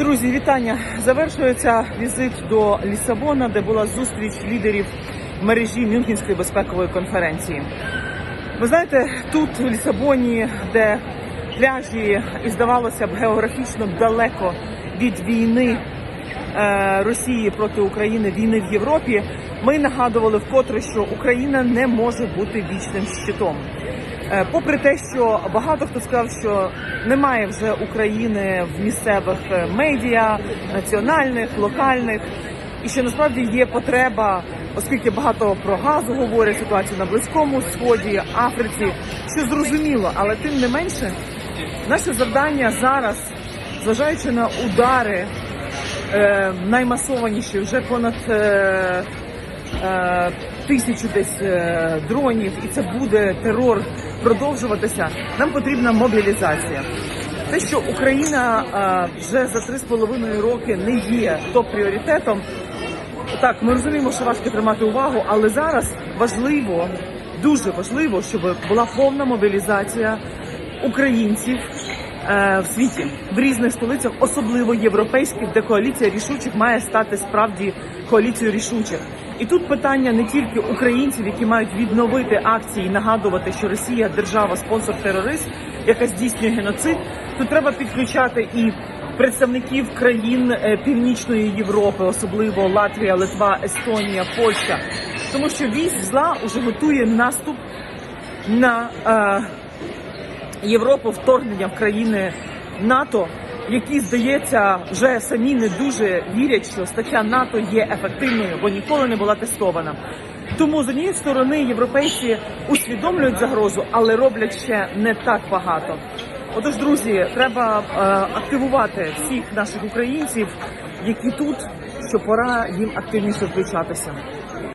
Друзі, вітання! Завершується візит до Лісабона, де була зустріч лідерів мережі Мюнхенської безпекової конференції. Ви знаєте, тут в Лісабоні, де пляжі і здавалося б географічно далеко від війни е, Росії проти України, війни в Європі, ми нагадували вкотре, що Україна не може бути вічним щитом. Е, Попри те, що багато хто сказав, що немає вже України в місцевих е, медіа, національних, локальних, і що насправді є потреба, оскільки багато про газу говорять ситуацію на близькому сході, Африці, що зрозуміло, але тим не менше, наше завдання зараз, зважаючи на удари е, наймасованіші, вже понад тисячу десь дронів, і це буде терор продовжуватися. Нам потрібна мобілізація. Те, що Україна е, вже за три з половиною роки не є топ-пріоритетом. Так, ми розуміємо, що важко тримати увагу, але зараз важливо, дуже важливо, щоб була повна мобілізація українців е, в світі в різних столицях, особливо європейських, де коаліція рішучих має стати справді коаліцією рішучих. І тут питання не тільки українців, які мають відновити акції, нагадувати, що Росія держава спонсор терорист, яка здійснює геноцид. Тут треба підключати і представників країн е, Північної Європи, особливо Латвія, Литва, Естонія, Польща, тому що вісь зла уже готує наступ на е, Європу вторгнення в країни НАТО, які, здається, вже самі не дуже вірять, що стаття НАТО є ефективною, бо ніколи не була тестована. Тому з однієї сторони європейці усвідомлюють загрозу, але роблять ще не так багато. Отож, друзі, треба е, активувати всіх наших українців, які тут, що пора їм активніше включатися.